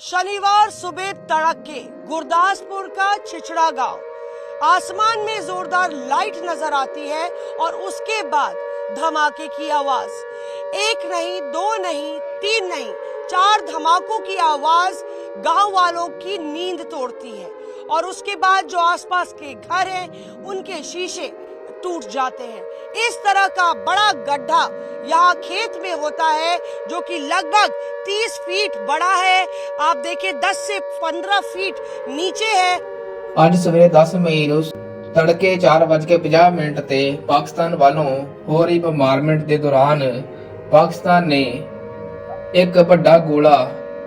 शनिवार सुबह तड़के गुरदासपुर का छिछड़ा गाँव। आसमान में जोरदार लाइट नज़र आती है और उसके बाद धमाके की आवाज़। एक नहीं, दो नहीं, तीन नहीं, चार धमाकों की आवाज़ गाँव वालों की नींद तोड़ती है और उसके बाद जो आसपास के घर हैं, उनके शीशे टूट जाते हैं। इस तरह का बड़ा गड्ढा यहाँ खेत में होता है, जो कि लगभग 30 फीट बड़ा है आप देखिए 10 से 15 फीट नीचे है ਅੱਜ ਸਵੇਰੇ 10 ਮਈ ਨੂੰ ਤੜਕੇ 4:50 ਮਿੰਟ ਤੇ ਪਾਕਿਸਤਾਨ ਵੱਲੋਂ ਹੋ ਰਹੀ ਬੰਬਾਰਮੈਂਟ ਦੇ ਦੌਰਾਨ ਪਾਕਿਸਤਾਨ ਨੇ ਇੱਕ ਵੱਡਾ ਗੋਲਾ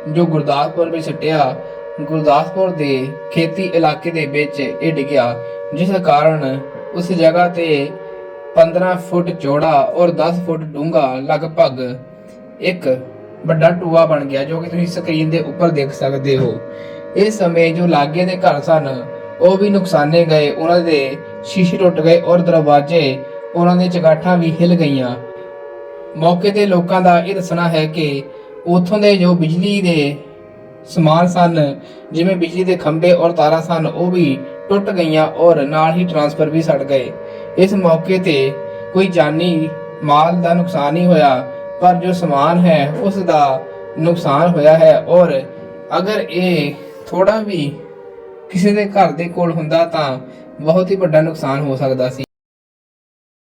ਜੋ ਗੁਰਦਾਸਪੁਰ ਵਿੱਚ ਸੱਟਿਆ ਗੁਰਦਾਸਪੁਰ ਦੇ ਖੇਤੀ ਇਲਾਕੇ ਦੇ ਵਿੱਚ ਇਹ ਡਿੱਗਿਆ ਜਿਸ ਕਾਰਨ ਉਸ ਜਗ੍ਹਾ ਤੇ 15 ਫੁੱਟ ਚੌੜਾ ਔਰ 10 ਫੁੱਟ ਡੂੰਘਾ ਲਗਭਗ ਇੱਕ ਵੱਡਾ ਟੂਆ ਬਣ ਗਿਆ ਜੋ ਕਿ ਤੁਸੀਂ ਸਕਰੀਨ ਦੇ ਉੱਪਰ ਦੇਖ ਸਕਦੇ ਹੋ। ਇਸ ਸਮੇਂ ਜੋ ਲਾਗੇ ਦੇ ਘਰ ਸਨ, ਉਹ ਵੀ ਨੁਕਸਾਨੇ ਗਏ। ਉਹਨਾਂ ਦੇ ਸ਼ੀਸ਼ੇ ਟੁੱਟ ਗਏ ਔਰ ਦਰਵਾਜ਼ੇ ਉਹਨਾਂ ਦੇ ਚਗਾਠਾਂ ਵੀ ਹਿੱਲ ਗਈਆਂ। ਮੌਕੇ ਤੇ ਲੋਕਾਂ ਦਾ ਇਹ ਦੱਸਣਾ ਹੈ ਕਿ ਉਥੋਂ ਦੇ ਜੋ ਬਿਜਲੀ ਦੇ ਸਮਾਨ ਸਨ, ਜਿਵੇਂ ਬਿਜਲੀ ਦੇ ਖੰਭੇ ਔਰ ਤਾਰਾਂ ਸਨ, ਉਹ ਵੀ ਟੁੱਟ ਗਈਆਂ ਔਰ ਨਾਲ ਹੀ ਟਰਾਂਸਫਰ ਵੀ ਸੜ ਗਏ। ਇਸ ਮੌਕੇ ਤੇ ਕੋਈ ਜਾਨੀ ਮਾਲ ਦਾ ਨੁਕਸਾਨ ਨਹੀਂ ਹੋਇਆ। ਪਰ ਜੋ ਸਮਾਨ ਹੈ ਉਸ ਦਾ ਨੁਕਸਾਨ ਹੋਇਆ ਹੈ ਔਰ ਅਗਰ ਇਹ ਥੋੜਾ ਵੀ ਕਿਸੇ ਦੇ ਘਰ ਦੇ ਕੋਲ ਹੁੰਦਾ ਤਾਂ ਬਹੁਤ ਹੀ ਵੱਡਾ ਨੁਕਸਾਨ ਹੋ ਸਕਦਾ ਸੀ।